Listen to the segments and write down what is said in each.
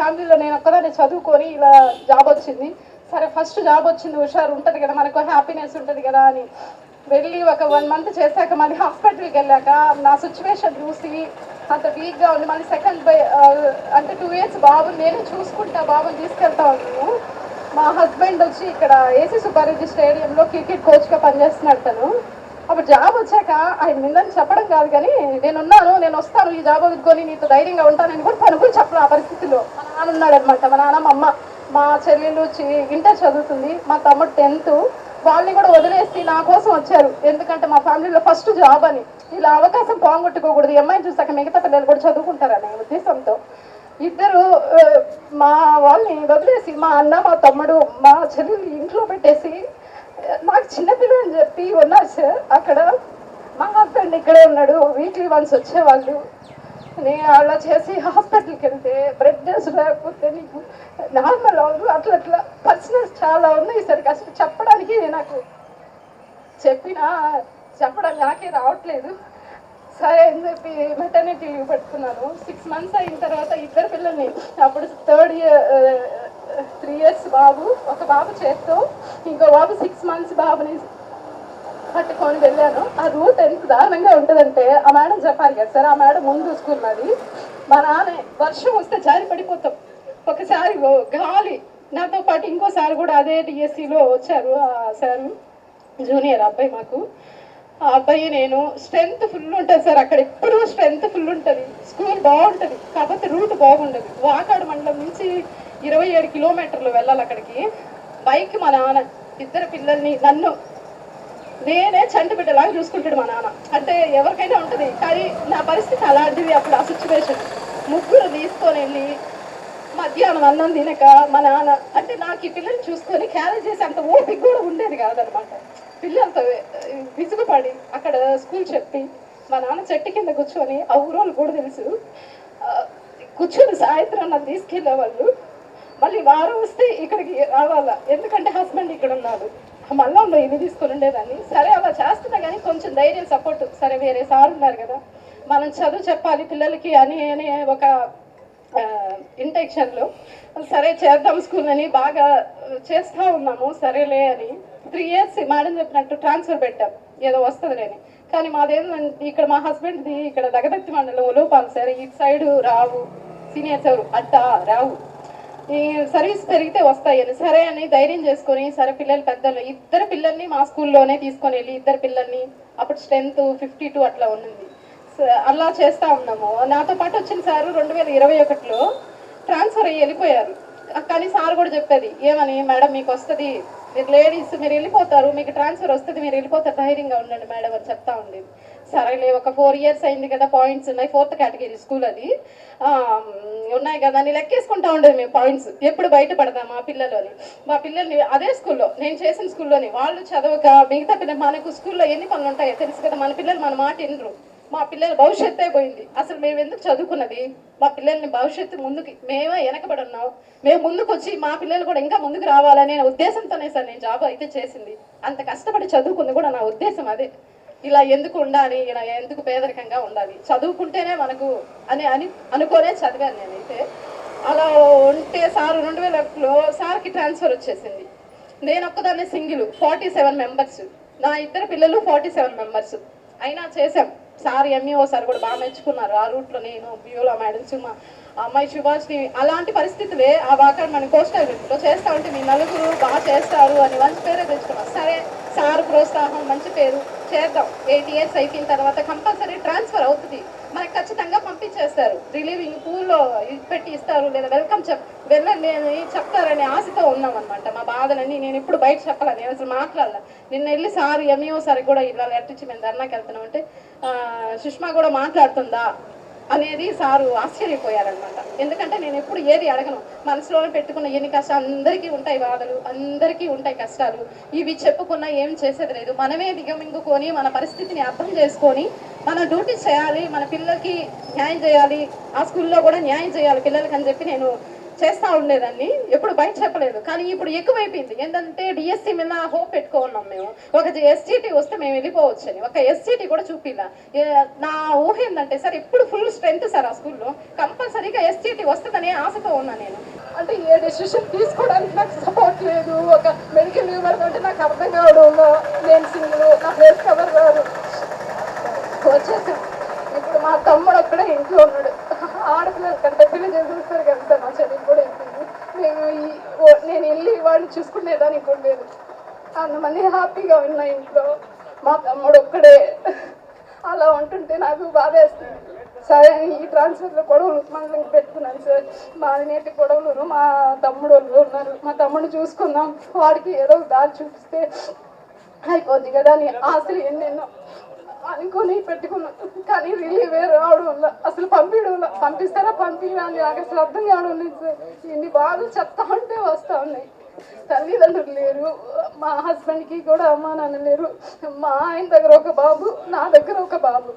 ఫ్యామిలీలో నేను ఒక్కదాన్ని చదువుకొని ఇలా జాబ్ వచ్చింది. సరే ఫస్ట్ జాబ్ వచ్చింది హుషారు ఉంటుంది కదా మనకు హ్యాపీనెస్ ఉంటుంది కదా అని. వెళ్ళి ఒక వన్ మంత్ చేశాక మళ్ళీ హాస్పిటల్కి వెళ్ళాక నా సిచ్యువేషన్ చూసి అంత వీక్గా ఉంది. మళ్ళీ సెకండ్ బై అంటే టూ ఇయర్స్ బాబు నేనే చూసుకుంటా బాబుని తీసుకెళ్తా ఉన్నాను. మా హస్బెండ్ వచ్చి ఇక్కడ ఏసీ సుబ్బారెడ్డి స్టేడియంలో క్రికెట్ కోచ్గా పనిచేస్తున్నాడు తను. అప్పుడు జాబ్ వచ్చాక ఆయన నిందని చెప్పడం కాదు కానీ నేను ఉన్నాను నేను వస్తాను ఈ జాబ్ వదులుకొని నీతో ధైర్యంగా ఉంటానని కూడా తను కూడా చెప్పను ఆ పరిస్థితిలో. మా నాన్న ఉన్నాడనమాట మా నాన్న మా అమ్మ మా చెల్లెలు చి- ఇంటర్ చదువుతుంది. మా తమ్ముడు టెన్త్. వాళ్ళని కూడా వదిలేసి నా కోసం వచ్చారు. ఎందుకంటే మా ఫ్యామిలీలో ఫస్ట్ జాబ్ అని. ఇలా అవకాశం పోగొట్టుకోకూడదు. ఈ అమ్మాయిని చూసాక మిగతా పిల్లలు కూడా చదువుకుంటారనే ఉద్దేశంతో. ఇద్దరు మా వాళ్ళని వదిలేసి మా అన్న మా తమ్ముడు మా చెల్లెలు ఇంట్లో పెట్టేసి నాకు చిన్నపిల్ల అని చెప్పి ఉన్నారు సార్. అక్కడ మా హస్బెండ్ ఇక్కడే ఉన్నాడు. వీక్లీ వన్స్ వచ్చేవాళ్ళు. నేను అలా చేసి హాస్పిటల్కి వెళ్తే బ్రెడ్ లేకపోతే నీకు నార్మల్ అవ్వదు అట్లా అట్లా. పర్సనల్స్ చాలా ఉన్నాయి సరికి అసలు చెప్పడానికి నాకు చెప్పినా చెప్పడం నాకే రావట్లేదు. సరే అని చెప్పి మెటర్నిటీ లీవ్ పెట్టుకున్నాను. సిక్స్ మంత్స్ అయిన తర్వాత ఇద్దరు పిల్లల్ని అప్పుడు థర్డ్ ఇయర్ త్రీ ఇయర్స్ బాబు ఒక బాబు చేత్తో ఇంకో బాబు సిక్స్ మంత్స్ బాబుని పట్టుకొని వెళ్ళాను. ఆ రూట్ ఎంత దారుణంగా ఉంటుందంటే ఆ మేడం చెప్పారు కదా సార్ ఆ మేడం ముందు స్కూల్ మాది. మా నాన్న వర్షం వస్తే జారి పడిపోతాం. ఒకసారి గాలి నాతో పాటు ఇంకోసారి కూడా అదే డిఎస్సిలో వచ్చారు ఆ సార్ జూనియర్ అబ్బాయి మాకు. ఆ అబ్బాయి నేను స్ట్రెంత్ ఫుల్ ఉంటుంది సార్. అక్కడ ఎప్పుడూ స్ట్రెంత్ ఫుల్ ఉంటుంది. స్కూల్ బాగుంటుంది. కాకపోతే రూట్ బాగుండదు. వాకాడు మండలం నుంచి ఇరవై ఏడు కిలోమీటర్లు వెళ్ళాలి అక్కడికి. బైక్ మా నాన్న ఇద్దరు పిల్లల్ని నన్ను నేనే చంటి బిడ్డలాగా చూసుకుంటాడు మా నాన్న. అంటే ఎవరికైనా ఉంటుంది. కానీ నా పరిస్థితి అలాంటిది అప్పుడు ఆ సిచ్యువేషన్ ముగ్గురు తీసుకొని వెళ్ళి మధ్యాహ్నం అన్నం తినక మా నాన్న అంటే నాకు ఈ పిల్లల్ని చూసుకొని క్యారేజ్ చేసి అంత ఓపిక కూడా ఉండేది కాదనమాట. పిల్లలతో విసుగుపడి అక్కడ స్కూల్ చెప్పి మా నాన్న చెట్టు కింద కూర్చొని ఆ ఊరోళ్ళు కూడా తెలుసు. కూర్చొని సాయంత్రం నన్ను తీసుకెళ్ళే వాళ్ళు మళ్ళీ వారం వస్తే ఇక్కడికి రావాలా? ఎందుకంటే హస్బెండ్ ఇక్కడ ఉన్నాడు. మళ్ళా ఇది తీసుకుని ఉండేదాన్ని? సరే అలా చేస్తున్నా కానీ కొంచెం ధైర్యం సపోర్ట్. సరే వేరే సార్ ఉన్నారు కదా. మనం చదువు చెప్పాలి పిల్లలకి అని అనే ఒక ఇంటెక్షన్లో సరే చేద్దాం స్కూల్ అని బాగా చేస్తూ ఉన్నాము సరేలే అని. త్రీ ఇయర్స్ మేడం చెప్పినట్టు ట్రాన్స్ఫర్ పెట్టాం. ఏదో వస్తుంది నేను కానీ మాదేంటంటే ఇక్కడ మా హస్బెండ్ది ఇక్కడ దగదత్తి మండలం ఉలోపాలు సార్ ఇటు సైడ్ రావు సీనియర్స్ ఎవరు అట్టా రావు. ఈ సర్వీస్ పెరిగితే వస్తాయని సరే అని ధైర్యం చేసుకొని సరే పిల్లలు పెద్దలు ఇద్దరు పిల్లల్ని మా స్కూల్లోనే తీసుకొని వెళ్ళి ఇద్దరు పిల్లల్ని అప్పుడు స్ట్రెంత్ ఫిఫ్టీ టూ అట్లా ఉన్నింది. అలా చేస్తా ఉన్నాము. నాతో పాటు వచ్చిన సారు రెండు వేల ఇరవై ఒకటిలో ట్రాన్స్ఫర్ అయ్యి వెళ్ళిపోయారు. కానీ సార్ కూడా చెప్పేది ఏమని మేడం మీకు వస్తుంది మీరు లేడీస్ మీరు వెళ్ళిపోతారు మీకు ట్రాన్స్ఫర్ వస్తుంది మీరు వెళ్ళిపోతారు ధైర్యంగా ఉండండి మేడం అని చెప్తా ఉండేది. సరేలే ఒక ఫోర్ ఇయర్స్ అయింది కదా పాయింట్స్ ఉన్నాయి ఫోర్త్ కేటగిరీ స్కూల్ అది. ఉన్నాయి కదా అని లెక్కేసుకుంటా ఉండేది మేము పాయింట్స్ ఎప్పుడు బయటపడదాం మా మా పిల్లలని? మా పిల్లల్ని అదే స్కూల్లో నేను చేసిన స్కూల్లోని వాళ్ళు చదవక మిగతా పిల్లలు మనకు స్కూల్లో ఎన్ని పనులు ఉంటాయో తెలుసు కదా మన పిల్లలు మన మాట వినరు. మా పిల్లల భవిష్యత్తే పోయింది. అసలు మేము ఎందుకు చదువుకున్నది? మా పిల్లల్ని భవిష్యత్తు ముందుకి మేమే వెనకబడి ఉన్నాం. మేము ముందుకు వచ్చి మా పిల్లలు కూడా ఇంకా ముందుకు రావాలనే ఉద్దేశంతోనే సార్ నేను జాబ్ అయితే చేసింది. అంత కష్టపడి చదువుకుంది కూడా నా ఉద్దేశం అదే. ఇలా ఎందుకు ఉండాలి? ఇలా ఎందుకు పేదరికంగా ఉండాలి? చదువుకుంటేనే మనకు అని అని అనుకోనే చదివాను నేనైతే. అలా ఉంటే సార్ రెండు వేల ఒకటిలో సార్కి ట్రాన్స్ఫర్ వచ్చేసింది. నేను ఒక్కదాన్ని సింగిల్ ఫార్టీ సెవెన్ మెంబర్స్. నా ఇద్దరు పిల్లలు ఫార్టీ సెవెన్ మెంబర్స్. అయినా చేశాం. సార్ ఎంఈఓ సార్ కూడా బాగా మెచ్చుకున్నారు. ఆ రూట్లో నేను బియోలో మేడం సుమా అమ్మాయి శుభాష్ని అలాంటి పరిస్థితులే ఆ వాకర్ మన కోస్టల్ గ్రూప్లో చేస్తా ఉంటే మీ నలుగురు బాగా చేస్తారు అని మంచి పేరే తెచ్చుకున్నాం సరే సార్ ప్రోత్సాహం మంచి పేరు. చేద్దాం. ఎయిట్ ఇయర్స్ అయిపోయిన తర్వాత కంపల్సరీ ట్రాన్స్ఫర్ అవుతుంది. మనకు ఖచ్చితంగా పంపించేస్తారు. రిలీవింగ్ పూల్లో పెట్టి ఇస్తారు లేదా వెల్కమ్ చెప్ వెళ్ళండి అని చెప్తారనే ఆశతో ఉన్నాం అనమాట మా బాధలన్నీ నేను ఇప్పుడు బయట చెప్పాలని. నేను అసలు మాట్లాడాల. నిన్న వెళ్ళి సార్ ఎంఈఓ సార్ కూడా ఇలా లెటర్ ఇచ్చి మేము ధర్నాకి వెళ్తున్నాం అంటే సుష్మా కూడా మాట్లాడుతుందా? అనేది సారు ఆశ్చర్యపోయారనమాట ఎందుకంటే నేను ఎప్పుడు ఏది అడగను. మనసులోనే పెట్టుకున్న ఎన్ని కష్టాలు అందరికీ ఉంటాయి బాధలు అందరికీ ఉంటాయి కష్టాలు. ఇవి చెప్పుకున్నా ఏం చేసేది లేదు. మనమే దిగమింగుకొని మన పరిస్థితిని అర్థం చేసుకొని మన డ్యూటీ చేయాలి మన పిల్లలకి న్యాయం చేయాలి ఆ స్కూల్లో కూడా న్యాయం చేయాలి పిల్లలకి అని చెప్పి నేను చేస్తా ఉండేదాన్ని. ఎప్పుడు బయట చెప్పలేదు. కానీ ఇప్పుడు ఎక్కువైపోయింది. ఏంటంటే డిఎస్సి మీద హోప్ పెట్టుకున్నాం మేము. ఒక ఎస్టీటీ వస్తే మేము వెళ్ళిపోవచ్చు అని. ఒక ఎస్టీటీ కూడా చూపిలా నా ఊహ ఏంటంటే సార్ ఎప్పుడు ఫుల్ స్ట్రెంత్ సార్ ఆ స్కూల్లో. కంపల్సరీగా ఎస్టీటీ వస్తుందనే ఆశతో ఉన్నా నేను. అంటే ఏ డెసిషన్ తీసుకోవడానికి నాకు సపోర్ట్ లేదు. ఒక మెడికల్ లీవ్ అంటే నాకు అర్థం కావడం నేను సింగిల్ నా ఫేస్ కవర్ కాదు. వచ్చేసాం. ఇప్పుడు మా తమ్ముడు అక్కడే ఇంట్లో ఉన్నాడు. ఆడపిల్లలు కంటే పెళ్ళి చేసేస్తారు కదా నా చదువు కూడా అయిపోయింది మేము ఈ ఓ- నేను వెళ్ళి వాడిని చూసుకునేదానికి ఉండేది లేదు. అంతమంది హ్యాపీగా ఉన్నా ఇంట్లో మా తమ్ముడు ఒక్కడే. అలా ఉంటుంటే నాకు బాధ వేస్తుంది సరే ఈ ట్రాన్స్ఫర్లో గొడవలు మనల్ని పెట్టుకున్నాను సార్. మా నేటి గొడవలు మా తమ్ముడు వాళ్ళు ఉన్నారు. మా తమ్ముడు చూసుకుందాం. వాడికి ఏదో దారి చూపిస్తే అయిపోద్ది కదా అని ఆశలు ఎన్నెన్నో. అనుకొని పెట్టుకున్నాం. కానీ రిలీవ్ రావడం వల్ల. అసలు పంపించడం వల్ల. పంపిస్తారా? పంపించరా అని నాకు అసలు అర్థం కావడం లేదు ఇన్ని బాధలు చెప్తా ఉంటే వస్తా ఉన్నాయి. తల్లిదండ్రులు లేరు. మా హస్బెండ్కి కూడా అమ్మా నాన్న లేరు. మా ఆయన దగ్గర ఒక బాబు నా దగ్గర ఒక బాబు.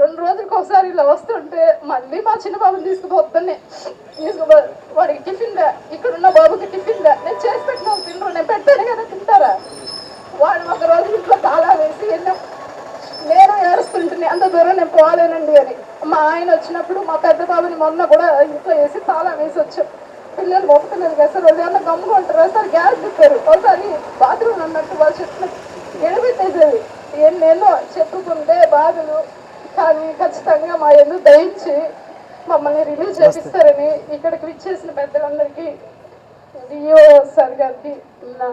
రెండు రోజులకు ఒకసారి ఇలా వస్తుంటే మళ్ళీ మా చిన్న బాబుని తీసుకుపోతున్నాయి తీసుకుపో వాడికి టిఫిన్ దా ఇక్కడున్న బాబుకి టిఫిన్ దా నేను చేసి పెట్టిన తినరు నేను పెట్టాను కదా తింటారా వాడు ఒక రోజు ఇంట్లో తాళా వేసి ఎన్నో నేను ఏడుస్తుంటుంది అంత దూరం నేను పోలేనండి అని. మా ఆయన వచ్చినప్పుడు మా పెద్ద బాబుని మొన్న కూడా ఇంట్లో వేసి తాళం వేసి వచ్చాం. పిల్లలు మొక్కుతున్నారు కదా సార్ వాళ్ళు ఏమన్నా గమ్ముకుంటారా సార్ గ్యాస్ తిప్పారు. ఒకసారి బాత్రూమ్ అన్నట్టు వాళ్ళు చెప్పిన ఎడబెట్టేసేది ఎన్నెన్నో చెప్పుకుంటే బాధలు. కానీ ఖచ్చితంగా మా ఎందుకు దయించి మమ్మల్ని రిలీజ్ చేపిస్తారని ఇక్కడికి విచ్చేసిన పెద్దలందరికీ డిఓ సార్ గారికి నా